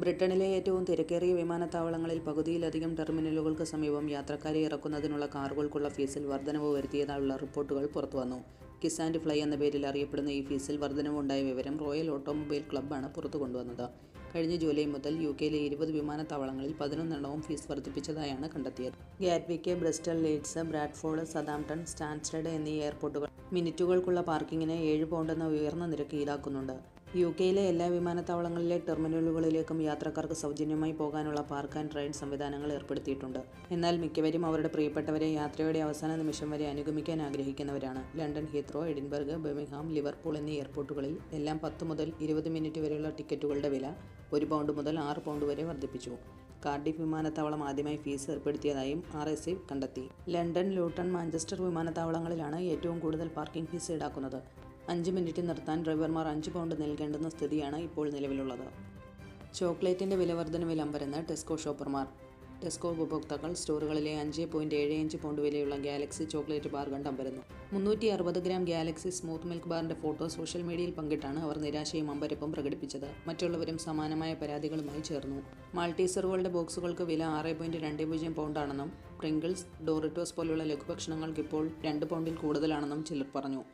ബ്രിട്ടനിലെ ഏറ്റവും തിരക്കേറിയ വിമാനത്താവളങ്ങളിൽ പകുതിയിലധികം ടെർമിനലുകൾക്ക് സമീപം യാത്രക്കാരെ ഇറക്കുന്നതിനുള്ള കാറുകൾക്കുള്ള ഫീസിൽ വർധനവ് വരുത്തിയതായുള്ള റിപ്പോർട്ടുകൾ പുറത്തുവന്നു. കിസ് ആൻഡ് ഫ്ലൈ എന്ന പേരിൽ അറിയപ്പെടുന്ന ഈ ഫീസിൽ വർധനവുണ്ടായ വിവരം റോയൽ ഓട്ടോമൊബൈൽ ക്ലബ്ബാണ് പുറത്തു കൊണ്ടുവന്നത്. കഴിഞ്ഞ ജൂലൈ മുതൽ യു കെയിലെ ഇരുപത് വിമാനത്താവളങ്ങളിൽ പതിനൊന്നെണ്ണവും ഫീസ് വർദ്ധിപ്പിച്ചതായാണ് കണ്ടെത്തിയത്. Gatwick Bristol Leeds Bradford Southampton Stansted എന്നീ എയർപോർട്ടുകൾ മിനിറ്റുകൾക്കുള്ള പാർക്കിങ്ങിന് ഏഴ് പൗണ്ടെന്ന ഉയർന്ന നിരക്ക് ഈടാക്കുന്നുണ്ട്. യു കെയിലെ എല്ലാ വിമാനത്താവളങ്ങളിലെ ടെർമിനലുകളിലേക്കും യാത്രക്കാർക്ക് സൗജന്യമായി പോകാനുള്ള പാർക്ക് ആൻഡ് റൈഡ് സംവിധാനങ്ങൾ ഏർപ്പെടുത്തിയിട്ടുണ്ട്. എന്നാൽ മിക്കവരും അവരുടെ പ്രിയപ്പെട്ടവരെ യാത്രയുടെ അവസാന നിമിഷം വരെ അനുഗമിക്കാൻ ആഗ്രഹിക്കുന്നവരാണ്. London Heathrow Edinburgh Birmingham Liverpool എന്നീ എയർപോർട്ടുകളിൽ എല്ലാം പത്ത് മുതൽ ഇരുപത് മിനിറ്റ് വരെയുള്ള ടിക്കറ്റുകളുടെ വില ഒരു പൗണ്ട് മുതൽ ആറ് പൗണ്ട് വരെ വർദ്ധിപ്പിച്ചു. കാർഡിഫ് വിമാനത്താവളം ആദ്യമായി ഫീസ് ഏർപ്പെടുത്തിയതായും ആർ എസ് സി കണ്ടെത്തി. ലണ്ടൻ ലൂട്ടൺ മാഞ്ചസ്റ്റർ വിമാനത്താവളങ്ങളിലാണ് ഏറ്റവും കൂടുതൽ പാർക്കിംഗ് ഫീസ് ഈടാക്കുന്നത്. അഞ്ച് മിനിറ്റ് നിർത്താൻ ഡ്രൈവർമാർ അഞ്ച് പൗണ്ട് നൽകേണ്ടുന്ന സ്ഥിതിയാണ് ഇപ്പോൾ നിലവിലുള്ളത്. ചോക്ലേറ്റിന്റെ വിലവർദ്ധന അമ്പരന്ന് ടെസ്കോ ഷോപ്പർമാർ. ടെസ്കോ ഉപഭോക്താക്കൾ സ്റ്റോറുകളിലെ അഞ്ച് പോയിന്റ് ഏഴ് അഞ്ച് പൗണ്ട് വിലയുള്ള ഗാലക്സി ചോക്ലേറ്റ് ബാർ കണ്ടം അമ്പരന്നു. മുന്നൂറ്റി അറുപത് ഗ്രാം ഗാലക്സി സ്മൂത്ത് മിൽക്ക് ബാറിന്റെ ഫോട്ടോ സോഷ്യൽ മീഡിയയിൽ പങ്കിട്ടാണ് അവർ നിരാശയും അമ്പരപ്പും പ്രകടിപ്പിച്ചത്. മറ്റുള്ളവരും സമാനമായ പരാതികളുമായി ചേർന്നു. മാൾട്ടീസറുകളുടെ ബോക്സുകൾക്ക് വില ആറ് പോയിന്റ് രണ്ട് പൂജ്യം പൗണ്ടാണെന്നും പ്രിങ്കിൾസ് ഡോറിറ്റോസ് പോലുള്ള ലഘുഭക്ഷണങ്ങൾക്ക് ഇപ്പോൾ രണ്ട് പൗണ്ടിൽ കൂടുതലാണെന്നും ചിലർ പറഞ്ഞു.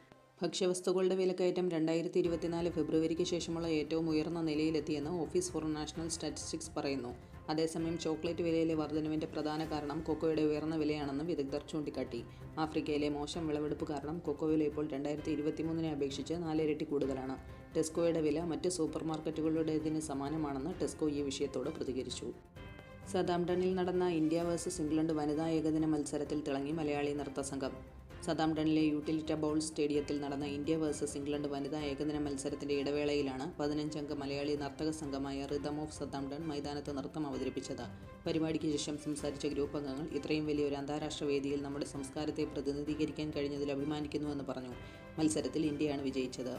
ഭക്ഷ്യവസ്തുക്കളുടെ വിലക്കയറ്റം രണ്ടായിരത്തി ഇരുപത്തിനാല് ഫെബ്രുവരിക്ക് ശേഷമുള്ള ഏറ്റവും ഉയർന്ന നിലയിലെത്തിയെന്ന് ഓഫീസ് ഫോർ നാഷണൽ സ്റ്റാറ്റിസ്റ്റിക്സ് പറയുന്നു. അതേസമയം ചോക്ലേറ്റ് വിലയിലെ വർധനവിന്റെ പ്രധാന കാരണം കൊക്കോയുടെ ഉയർന്ന വിലയാണെന്ന് വിദഗ്ധർ ചൂണ്ടിക്കാട്ടി. ആഫ്രിക്കയിലെ മോശം വിളവെടുപ്പ് കാരണം കൊക്കോ വില ഇപ്പോൾ രണ്ടായിരത്തി ഇരുപത്തിമൂന്നിനെ അപേക്ഷിച്ച് നാലിരട്ടി കൂടുതലാണ്. ടെസ്കോയുടെ വില മറ്റ് സൂപ്പർ മാർക്കറ്റുകളുടേതിന് സമാനമാണെന്ന് ടെസ്കോ ഈ വിഷയത്തോട് പ്രതികരിച്ചു. സതാംപ്ടണിൽ നടന്ന ഇന്ത്യ വേഴ്സസ് ഇംഗ്ലണ്ട് വനിതാ ഏകദിന മത്സരത്തിൽ തിളങ്ങി മലയാളി നൃത്തസംഘം സതാംപ്ടണിലെ യൂട്ടിലിറ്റ ബൗൾ സ്റ്റേഡിയത്തിൽ നടന്ന ഇന്ത്യ വേഴ്സസ് ഇംഗ്ലണ്ട് വനിതാ ഏകദിന മത്സരത്തിന്റെ ഇടവേളയിലാണ് പതിനഞ്ചംഗ മലയാളി നർത്തക സംഘമായ റിതം ഓഫ് സതാംപ്ടൺ മൈതാനത്ത് നൃത്തം അവതരിപ്പിച്ചത്. പരിപാടിക്ക് ശേഷം സംസാരിച്ച ഗ്രൂപ്പ് അംഗങ്ങൾ ഇത്രയും വലിയൊരു അന്താരാഷ്ട്ര വേദിയിൽ നമ്മുടെ സംസ്കാരത്തെ പ്രതിനിധീകരിക്കാൻ കഴിഞ്ഞതിൽ അഭിമാനിക്കുന്നുവെന്ന് പറഞ്ഞു. മത്സരത്തിൽ ഇന്ത്യയാണ് വിജയിച്ചത്.